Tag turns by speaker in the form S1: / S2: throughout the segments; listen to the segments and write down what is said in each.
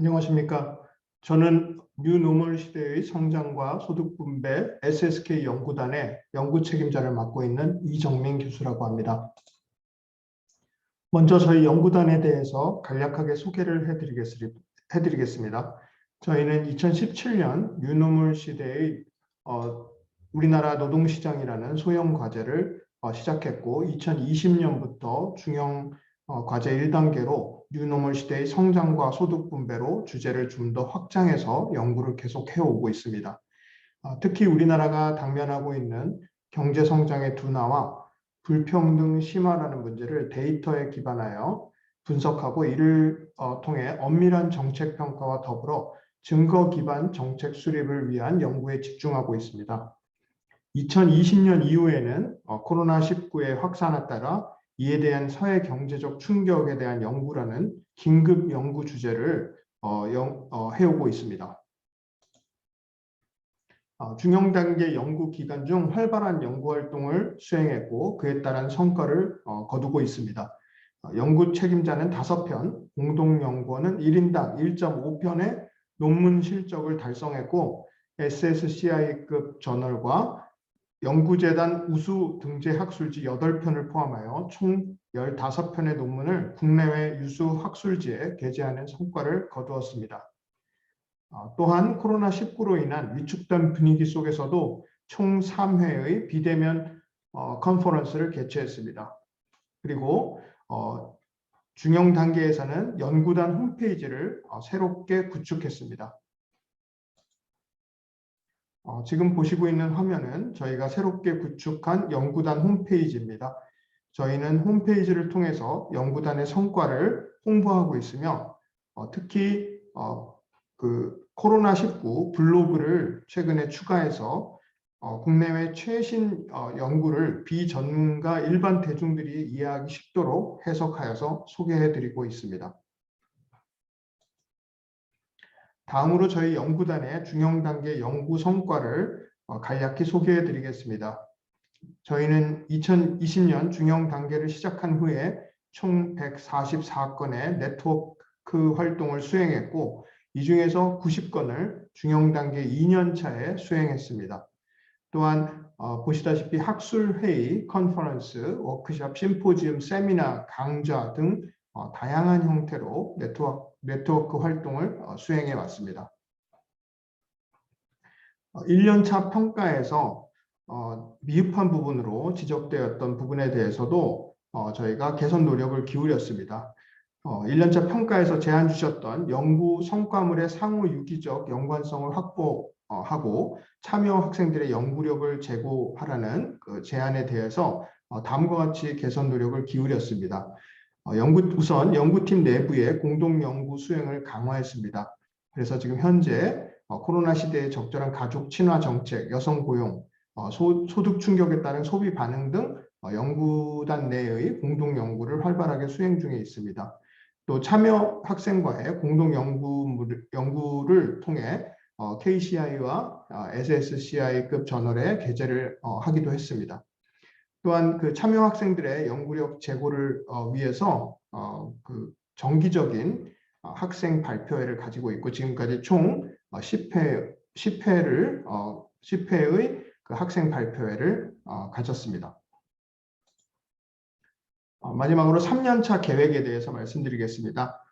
S1: 안녕하십니까. 저는 뉴노멀 시대의 성장과 소득 분배 SSK 연구단의 연구 책임자를 맡고 있는 이정민 교수라고 합니다. 먼저 저희 연구단에 대해서 간략하게 소개를 해드리겠습니다. 저희는 2017년 뉴노멀 시대의 어, 우리나라 노동시장이라는 소형 과제를 어, 시작했고 2020년부터 중형 어, 과제 1단계로 뉴노멀 시대의 성장과 소득 분배로 주제를 좀 더 확장해서 연구를 계속 해오고 있습니다. 어, 특히 우리나라가 당면하고 있는 경제 성장의 둔화와 불평등 심화라는 문제를 데이터에 기반하여 분석하고 이를 어, 통해 엄밀한 정책 평가와 더불어 증거 기반 정책 수립을 위한 연구에 집중하고 있습니다. 2020년 이후에는 코로나19의 확산에 따라 이에 대한 사회 경제적 충격에 대한 연구라는 긴급 연구 주제를 어, 영, 어, 해오고 있습니다. 어, 중형 단계 연구 기간 중 활발한 연구 활동을 수행했고 그에 따른 성과를 어, 거두고 있습니다. 어, 연구 책임자는 5편, 공동연구원은 1인당 1.5편의 논문 실적을 달성했고 SSCI급 저널과 연구재단 우수 등재 학술지 8편을 포함하여 총 15편의 논문을 국내외 유수 학술지에 게재하는 성과를 거두었습니다. 어, 또한 코로나19로 인한 위축된 분위기 속에서도 총 3회의 비대면 어, 컨퍼런스를 개최했습니다. 그리고 어, 중형 단계에서는 연구단 홈페이지를 새롭게 구축했습니다. 어, 지금 보시고 있는 화면은 저희가 새롭게 구축한 연구단 홈페이지입니다. 저희는 홈페이지를 통해서 연구단의 성과를 홍보하고 있으며 어, 특히 어, 그 코로나19 블로그를 최근에 추가해서 어, 국내외 최신 어, 연구를 비전문가 일반 대중들이 이해하기 쉽도록 해석하여서 소개해드리고 있습니다. 다음으로 저희 연구단의 중형 단계 연구 성과를 어, 간략히 소개해 드리겠습니다. 저희는 2020년 중형 단계를 시작한 후에 총 144건의 네트워크 활동을 수행했고 이 중에서 90건을 중형 단계 2년 차에 수행했습니다. 또한 어, 보시다시피 학술회의, 컨퍼런스, 워크숍, 심포지움, 세미나, 강좌 등 어, 다양한 형태로 네트워크 네트워크 활동을 어, 수행해 왔습니다. 1년차 어, 평가에서 어, 미흡한 부분으로 지적되었던 부분에 대해서도 저희가 개선 노력을 기울였습니다. 1년차 평가에서 제안 주셨던 연구 성과물의 상호 유기적 연관성을 확보하고 참여 학생들의 연구력을 제고하라는 그 제안에 대해서 다음과 같이 개선 노력을 기울였습니다. 어, 연구 우선 연구팀 내부의 공동 연구 수행을 강화했습니다. 그래서 지금 현재 어, 코로나 시대의 적절한 가족 친화 정책, 여성 고용, 어, 소, 득 충격에 따른 소비 반응 등 연구단 내의 공동 연구를 활발하게 수행 중에 있습니다. 또 참여 학생과의 공동 연구, 연구를 통해 KCI와 SSCI급 저널에 게재를 하기도 했습니다. 또한 그 참여 학생들의 연구력 제고를 어, 위해서 어, 그 정기적인 어, 학생 발표회를 가지고 있고 지금까지 총 10회 10회를 10회의 그 학생 발표회를 가졌습니다. 마지막으로 3년차 계획에 대해서 말씀드리겠습니다.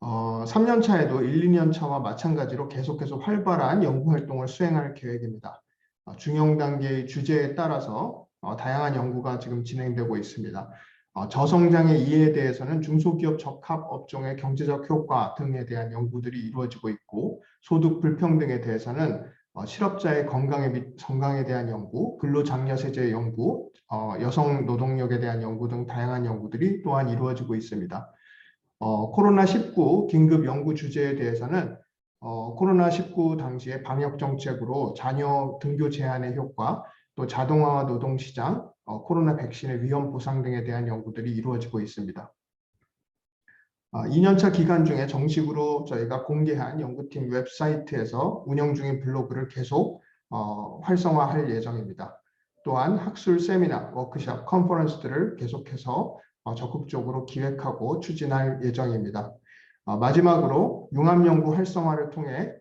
S1: 어, 3년차에도 1, 2년차와 마찬가지로 계속해서 활발한 연구활동을 수행할 계획입니다. 중형 단계의 주제에 따라서 어, 다양한 연구가 지금 진행되고 있습니다. 어, 저성장의 이해에 대해서는 중소기업 적합 업종의 경제적 효과 등에 대한 연구들이 이루어지고 있고 소득 불평등에 대해서는 어, 실업자의 건강에 및 건강에 대한 연구, 근로장려세제 연구, 어, 여성 노동력에 대한 연구 등 다양한 연구들이 또한 이루어지고 있습니다. 어, 코로나19 긴급 연구 주제에 대해서는 어, 코로나19 당시의 방역 정책으로 자녀 등교 제한의 효과, 또 자동화 노동시장, 어, 코로나 백신의 위험 보상 등에 대한 연구들이 이루어지고 있습니다. 어, 2년차 기간 중에 정식으로 저희가 공개한 연구팀 웹사이트에서 운영 중인 블로그를 계속 어, 활성화할 예정입니다. 또한 학술 세미나, 워크숍, 컨퍼런스들을 계속해서 어, 적극적으로 기획하고 추진할 예정입니다. 어, 마지막으로 융합연구 활성화를 통해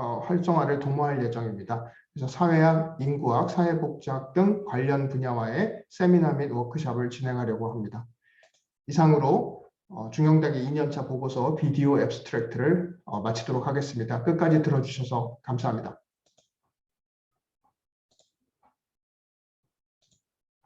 S1: 어, 어, 활성화를 도모할 예정입니다. 그래서 사회학, 인구학, 사회복지학 등 관련 분야와의 세미나 및 워크숍을 진행하려고 합니다. 이상으로 어, 중영대학의 2년차 보고서 비디오 앱스트랙트를 어, 마치도록 하겠습니다. 끝까지 들어주셔서 감사합니다.